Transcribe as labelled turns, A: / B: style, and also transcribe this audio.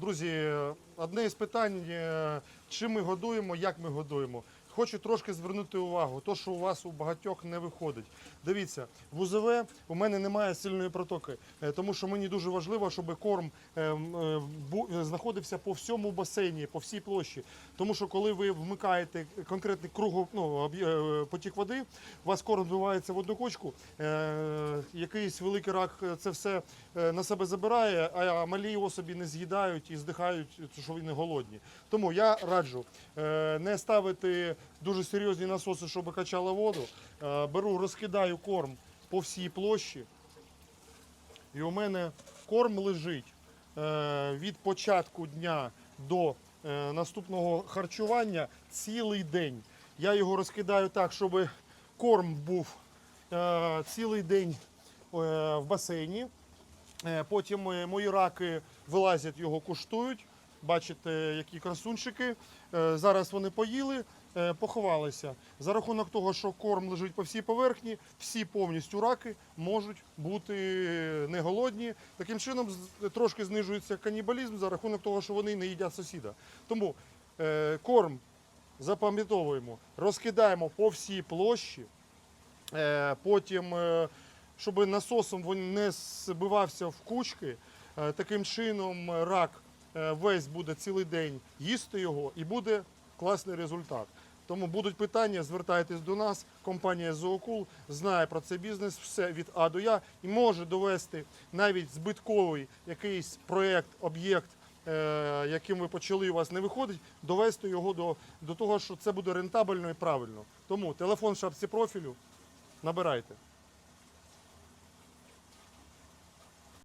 A: Друзі, одне із питань, чим ми годуємо, як ми годуємо. Хочу трошки звернути увагу, то, що у вас у багатьох не виходить. Дивіться, в УЗВ у мене немає сильної протоки, е, тому що мені дуже важливо, щоб корм е, е, знаходився по всьому басейні, по всій площі. Тому що коли ви вмикаєте конкретний круг, ну, потік води, у вас корм вбивається в одну кучку, якийсь великий рак це все на себе забирає, а малі особі не з'їдають і здихають, що вони голодні. Тому я раджу не ставити дуже серйозні насоси, щоб качало воду. Е, Беру, розкидаю корм по всій площі. І у мене корм лежить е, від початку дня до е, наступного харчування цілий день. Я його розкидаю так, щоб корм був цілий день в басейні. Потім мої раки вилазять, його куштують. Бачите, які красунчики. Е, Зараз вони поїли, е, поховалися. За рахунок того, що корм лежить по всій поверхні, всі повністю раки можуть бути не голодні. Таким чином трошки знижується канібалізм за рахунок того, що вони не їдять сусіда. Тому е, корм запам'ятовуємо, розкидаємо по всій площі. Потім, щоб насосом він не збивався в кучки, таким чином рак весь буде цілий день їсти його і буде класний результат. Тому будуть питання, звертайтесь до нас. Компанія Зоокул знає про цей бізнес, все від А до Я і може довести навіть збитковий якийсь проєкт, об'єкт, е, яким ви почали, у вас не виходить, довести його до, до того, що це буде рентабельно і правильно. Тому телефон в шапці профілю. Набирайте.